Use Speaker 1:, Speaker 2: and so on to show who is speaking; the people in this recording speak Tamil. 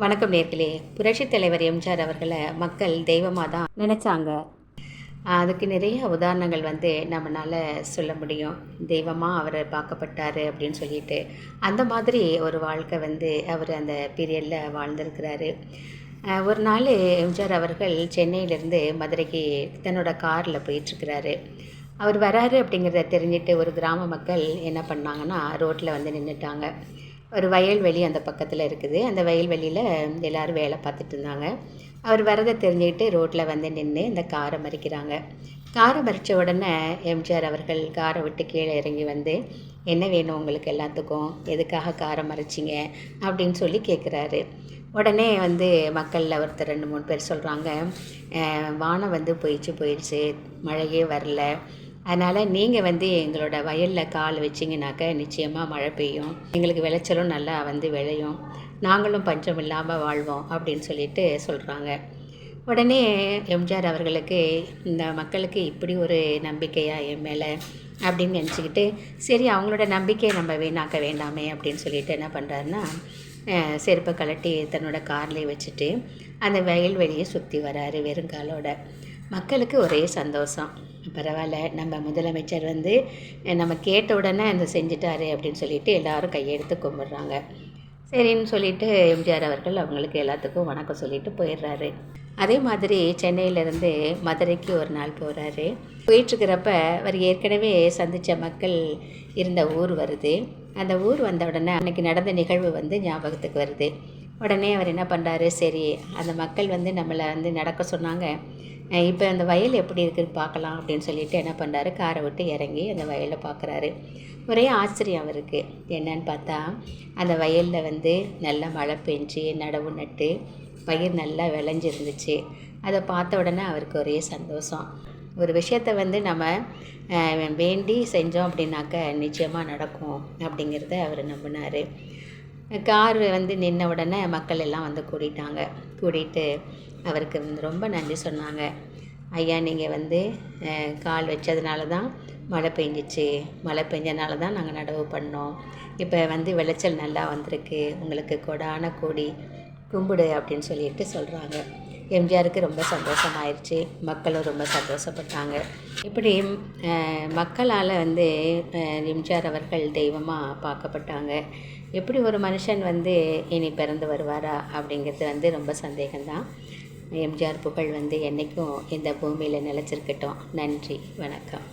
Speaker 1: வணக்கம் நேர்களே. புரட்சித் தலைவர் எம்ஜிஆர் அவர்களை மக்கள் தெய்வமாக தான் நினச்சாங்க. அதுக்கு நிறைய உதாரணங்கள் வந்து நம்மளால் சொல்ல முடியும். தெய்வமாக அவர் பார்க்கப்பட்டார் அப்படின்னு சொல்லிட்டு. அந்த மாதிரி ஒரு வாழ்க்கை வந்து அவர் அந்த பீரியடில் வாழ்ந்திருக்கிறாரு. ஒரு நாள் எம்ஜிஆர் அவர்கள் சென்னையிலேருந்து மதுரைக்கு தன்னோட காரில் போயிட்டுருக்கிறாரு. அவர் வராரு அப்படிங்கிறத தெரிஞ்சுட்டு ஒரு கிராம மக்கள் என்ன பண்ணாங்கன்னா ரோட்டில் வந்து நின்றுட்டாங்க ஒரு வயல்வெளி அந்த பக்கத்தில் இருக்குது. அந்த வயல்வெளியில் எல்லோரும் வேலை பார்த்துட்டு இருந்தாங்க. அவர் வரதை தெரிஞ்சுக்கிட்டு ரோட்டில் வந்து நின்று இந்த காரை மறிக்கிறாங்க. காரை மறித்த உடனே எம்ஜிஆர் அவர்கள் காரை விட்டு கீழே இறங்கி வந்து என்ன வேணும் உங்களுக்கு எல்லாத்துக்கும்? எதுக்காக காரை மறைச்சிங்க? அப்படின்னு சொல்லி கேட்குறாரு உடனே வந்து மக்களில் ஒருத்தர் ரெண்டு மூணு பேர் சொல்கிறாங்க வானம் வந்து போயிடுச்சு போயிடுச்சு. மழையே வரல. அதனால் நீங்கள் வந்து எங்களோட வயலில் கால் வச்சிங்கனாக்க நிச்சயமாக மழை பெய்யும். எங்களுக்கு விளைச்சலும் நல்லா வந்து விளையும். நாங்களும் பஞ்சம் இல்லாமல் வாழ்வோம் அப்படின்னு சொல்லிட்டு சொல்கிறாங்க உடனே எம்ஜிஆர் அவர்களுக்கு இந்த மக்களுக்கு இப்படி ஒரு நம்பிக்கையா என் மேலே அப்படின்னு நினச்சிக்கிட்டு சரி அவங்களோட நம்பிக்கையை நம்ம வீணாக்க வேண்டாமே அப்படின்னு சொல்லிட்டு என்ன பண்ணுறாருன்னா செருப்பை கழட்டி தன்னோட கார்லேயே வச்சுட்டு அந்த வயல்வெளியை சுற்றி வராரு வெறுங்காலோட. மக்களுக்கு ஒரே சந்தோஷம். பரவாயில்ல நம்ம முதலமைச்சர் வந்து நம்ம கேட்ட உடனே அந்த செஞ்சிட்டாரு அப்படின்னு சொல்லிட்டு எல்லாரும் கையெடுத்து கும்பிட்றாங்க. சரின்னு சொல்லிட்டு எம்ஜிஆர் அவர்கள் அவங்களுக்கு எல்லாத்துக்கும் வணக்கம் சொல்லிட்டு போயிடுறாரு. அதே மாதிரி சென்னையிலேருந்து மதுரைக்கு ஒரு நாள் போகிறாரு போயிட்டுருக்கிறப்ப அவர் ஏற்கனவே சந்தித்த மக்கள் இருந்த ஊர் வருது. அந்த ஊர் வந்த உடனே அன்னைக்கு நடந்த நிகழ்வு வந்து ஞாபகத்துக்கு வருது. உடனே அவர் என்ன பண்ணுறாரு சரி அந்த மக்கள் வந்து நம்மளை வந்து நடக்க சொன்னாங்க. இப்போ அந்த வயல் எப்படி இருக்குன்னு பார்க்கலாம் அப்படின்னு சொல்லிட்டு என்ன பண்ணுறாரு காரை விட்டு இறங்கி அந்த வயலை பார்க்குறாரு ஒரே ஆச்சரியம் அவருக்கு. என்னன்னு பார்த்தா அந்த வயலில் வந்து நல்லா மழை பெஞ்சு நடவு நட்டு பயிர் நல்லா விளைஞ்சிருந்துச்சு. அதை பார்த்த உடனே அவருக்கு ஒரே சந்தோஷம். ஒரு விஷயத்தை வந்து நம்ம வேண்டி செஞ்சோம் அப்படின்னாக்க நிச்சயமாக நடக்கும் அப்படிங்கிறத அவர் நம்பினார். கார் வந்து நின்ன உடனே மக்கள் எல்லாம் வந்து கூடிட்டாங்க. கூடிட்டு அவருக்கு வந்து ரொம்ப நன்றி சொன்னாங்க. ஐயா நீங்கள் வந்து கால் வச்சதுனால தான் மழை பெஞ்சிச்சு. மழை பெஞ்சனால தான் நாங்கள் நடவு பண்ணோம். இப்போ வந்து விளைச்சல் நல்லா வந்திருக்கு. உங்களுக்கு கொடான கொடி கும்பிடு அப்படின்னு சொல்லிட்டு சொல்கிறாங்க எம்ஜிஆருக்கு ரொம்ப சந்தோஷமாயிருச்சு. மக்களும் ரொம்ப சந்தோஷப்பட்டாங்க. இப்படி மக்களால் வந்து எம்ஜிஆர் அவர்கள் தெய்வமாக பார்க்கப்பட்டாங்க. எப்படி ஒரு மனுஷன் வந்து இனி பிறந்து வருவாரா அப்படிங்கிறது வந்து ரொம்ப சந்தேகம்தான். எம்ஜிஆர் புகழ் வந்து என்றைக்கும் இந்த பூமியில் நிலச்சிருக்கட்டும். நன்றி வணக்கம்.